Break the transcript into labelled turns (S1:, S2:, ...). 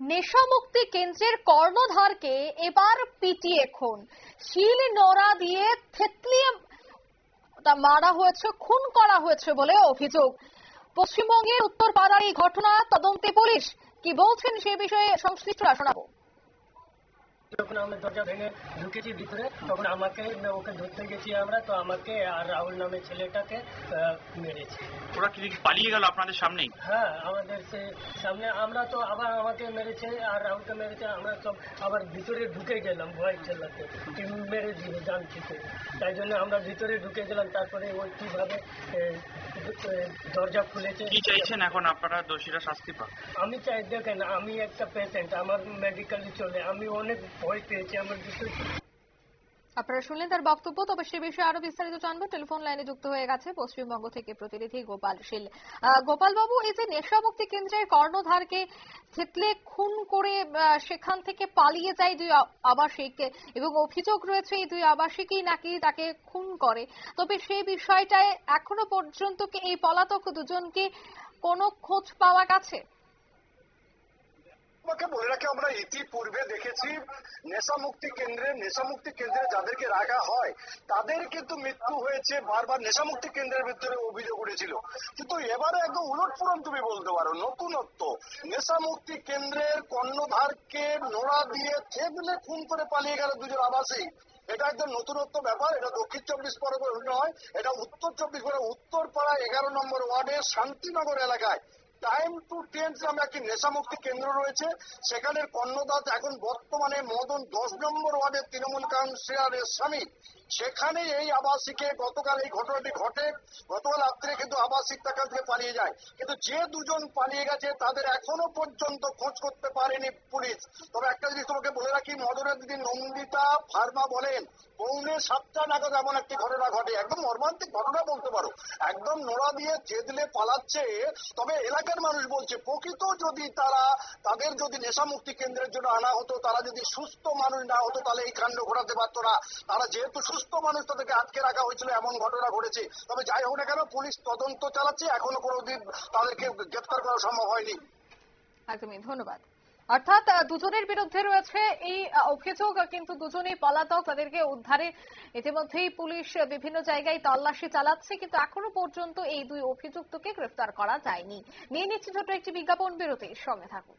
S1: নেশামুক্তি কেন্দ্রের কর্ণধারকে এবার পিটিয়ে খুন। শিল নোড়া দিয়ে থেতলিয়ে তা মারা হয়েছে, খুন করা হয়েছে বলে অভিযোগ। পশ্চিমবঙ্গের উত্তরপাড়ার এই ঘটনা তদন্তে পুলিশ। কি বলছেন সে বিষয়ে সংশ্লিষ্টরা শোনাবো।
S2: যখন আমরা দরজা ভেঙে ঢুকেছি ভিতরে তখন আমাকে ওকে ধরতে গেছি আমরা তো আমাকে আর রাহুল নামে ছেলেটাকে মেরেছে।
S3: ওরা কি পালিয়ে গেল আপনাদের সামনেই?
S2: হ্যাঁ আমাদের সে সামনে আমরা তো আবার আমাকে মেরেছে আর রাহুলকে মেরেছে আমরা সব আবার ভিতরে ঢুকে গেলাম ভয় চেল্লাতে মেরে দিবে জানছি তো তাই জন্য আমরা ভিতরে ঢুকে গেলাম তারপরে ও কীভাবে দরজা খুলেছে।
S3: কি চাইছেন এখন আপনারা দোষীরা শাস্তি পাক?
S2: আমি চাই দেখেন আমি একটা পেশেন্ট আমার মেডিকেলে চলে আমি অনেক
S1: আপনারা শুনলেন তার বক্তব্য, তবে সে বিষয়ে আরও বিস্তারিত জানব। টেলিফোন লাইনে যুক্ত হয়ে গেছে পশ্চিমবঙ্গ থেকে প্রতিনিধি গোপাল শীল। গোপাল বাবু এই যে নেশা নেশামুক্তি কেন্দ্রের কর্ণধারকে থেতলে খুন করে সেখান থেকে পালিয়ে যায় দুই আবাসিক এবং অভিযোগ রয়েছে এই দুই আবাসিকই নাকি তাকে খুন করে। তবে সেই বিষয়টায় এখনও পর্যন্ত এই পলাতক দুজনকে কোনো খোঁজ পাওয়া গেছে?
S4: তোমাকে বলে রাখি, আমরা ইতিপূর্বে দেখেছি নেশামুক্তি কেন্দ্রে নেশামুক্তি কেন্দ্রে যাদেরকে রাখা হয়, তাদের কিন্তু মৃত্যু হয়েছে, বারবার নেশামুক্তি কেন্দ্রের ভিতরে অভিযোগ উঠেছিল। কিন্তু এবারে একদম উলট তুমি বলতে পারো, নতুনত্ব। নেশামুক্তি কেন্দ্রের কর্ণধারকে নোড়া দিয়ে থেবলে খুন করে পালিয়ে গেল দুজন আবাসিক। এটা একদম নতুনত্ব ব্যাপার, এটা দক্ষিণ চব্বিশ পরগনা নয় এটা উত্তর চব্বিশ পরগনা উত্তরপাড়া এগারো নম্বর ওয়ার্ডের শান্তিনগর এলাকায়। টাইম টু টেন্স নামে একটি নেশামুক্তি কেন্দ্র রয়েছে। সেখানের কর্ণদাত এখন বর্তমানে মদন দশ নম্বর ওয়ার্ডের তৃণমূল কাউন্সিলরের স্বামী। সেখানে এই আবাসিকে গতকাল এই ঘটনাটি ঘটে। গতকাল রাত্রে কিন্তু আবাসিক তাকাল থেকে পালিয়ে যায়। কিন্তু যে দুজন পালিয়ে গেছে, তাদের এখনও পর্যন্ত খোঁজ করতে পারেনি পুলিশ। তবে একটা জিনিস তোমাকে বলে রাখি, মদনের দিদি নন্দিতা ফার্মা বলেন, পৌনে সাতটা নাগাদ এমন একটি ঘটনা ঘটে। একদম মর্মান্তিক ঘটনা বলতে পারো। একদম নোড়া দিয়ে চেদলে পালাচ্ছে। তবে এলাকার মানুষ বলছে, প্রকৃত যদি তারা তাদের যদি নেশামুক্তি কেন্দ্রের জন্য আনা হতো, তারা যদি সুস্থ মানুষ না হতো, তাহলে এই কাণ্ড ঘটাতে পারত না। তারা যেহেতু সুস্থ মানুষ, তাদেরকে আটকে রাখা হয়েছিল, এমন ঘটনা ঘটেছে। তবে যাই হোক না কেন, পুলিশ তদন্ত চালাচ্ছে, এখনও কোনোদিন তাদেরকে গ্রেপ্তার করা সম্ভব হয়নি।
S1: একদমই, ধন্যবাদ। অর্থাৎ দুজনের বিরুদ্ধে রয়েছে এই অভিযোগ। কিন্তু দুজনেই পলাতক। তাদেরকে উদ্ধারে ইতিমধ্যেই পুলিশ বিভিন্ন জায়গায় তল্লাশি চালাচ্ছে। কিন্তু এখনও পর্যন্ত এই দুই অভিযুক্তকে গ্রেফতার করা যায়নি। নিয়ে নিচ্ছে ছোট একটি বিজ্ঞাপন। বিরতির সঙ্গে থাকুন।